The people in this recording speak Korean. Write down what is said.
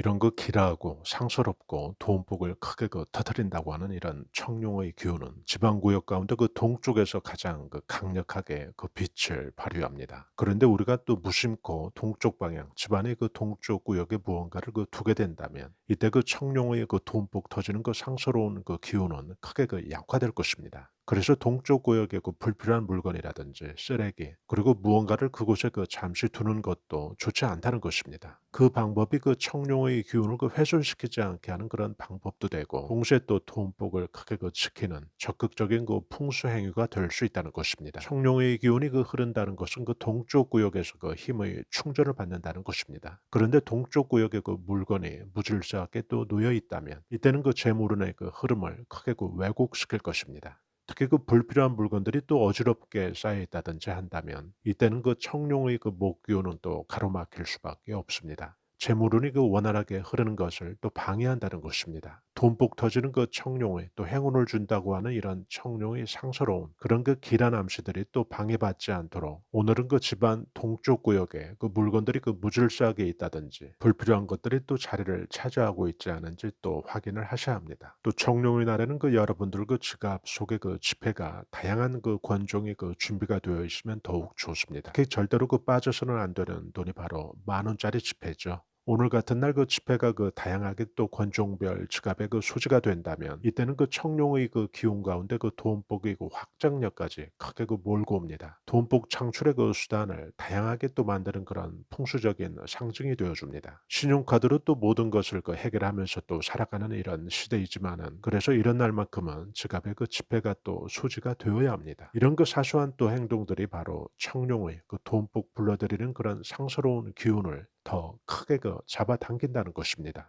이런 그 기라하고 상스럽고 돈복을 크게 그 터뜨린다고 하는 이런 청룡의 기운은 지방 구역 가운데 그 동쪽에서 가장 그 강력하게 그 빛을 발휘합니다. 그런데 우리가 또 무심코 동쪽 방향, 집안의 그 동쪽 구역에 무언가를 그 두게 된다면 이때 그 청룡의 그 돈복 터지는 그 상스러운 그 기운은 크게 그 약화될 것입니다. 그래서 동쪽 구역에 그 불필요한 물건이라든지 쓰레기 그리고 무언가를 그곳에 그 잠시 두는 것도 좋지 않다는 것입니다. 그 방법이 그 청룡의 기운을 그 훼손시키지 않게 하는 그런 방법도 되고 동시에 또 돈복을 크게 그 지키는 적극적인 그 풍수 행위가 될 수 있다는 것입니다. 청룡의 기운이 그 흐른다는 것은 그 동쪽 구역에서 그 힘의 충전을 받는다는 것입니다. 그런데 동쪽 구역에 그 물건이 무질서하게 또 놓여 있다면 이때는 그 재물운의 그 흐름을 크게 그 왜곡시킬 것입니다. 특히 그 불필요한 물건들이 또 어지럽게 쌓여 있다든지 한다면 이때는 그 청룡의 그 목기운은 또 가로막힐 수밖에 없습니다. 재물운이 그 원활하게 흐르는 것을 또 방해한다는 것입니다. 돈복 터지는 그 청룡에 또 행운을 준다고 하는 이런 청룡의 상스러운 그런 그 길한 암시들이 또 방해받지 않도록 오늘은 그 집안 동쪽 구역에 그 물건들이 그 무질서하게 있다든지 불필요한 것들이 또 자리를 차지하고 있지 않은지 또 확인을 하셔야 합니다. 또 청룡의 날에는 그 여러분들 그 지갑 속에 그 지폐가 다양한 그 권종이 그 준비가 되어 있으면 더욱 좋습니다. 특히 절대로 그 빠져서는 안 되는 돈이 바로 만 원짜리 지폐죠. 오늘 같은 날 그 지폐가 그 다양하게 또 권종별 지갑에 그 소지가 된다면 이때는 그 청룡의 그 기운 가운데 그 돈복의 그 확장력까지 크게 그 몰고 옵니다. 돈복 창출의 그 수단을 다양하게 또 만드는 그런 풍수적인 상징이 되어줍니다. 신용카드로 또 모든 것을 그 해결하면서 또 살아가는 이런 시대이지만은 그래서 이런 날만큼은 지갑에 그 지폐가 또 소지가 되어야 합니다. 이런 그 사소한 또 행동들이 바로 청룡의 그 돈복 불러들이는 그런 상스러운 기운을 더 크게 그 잡아당긴다는 것입니다.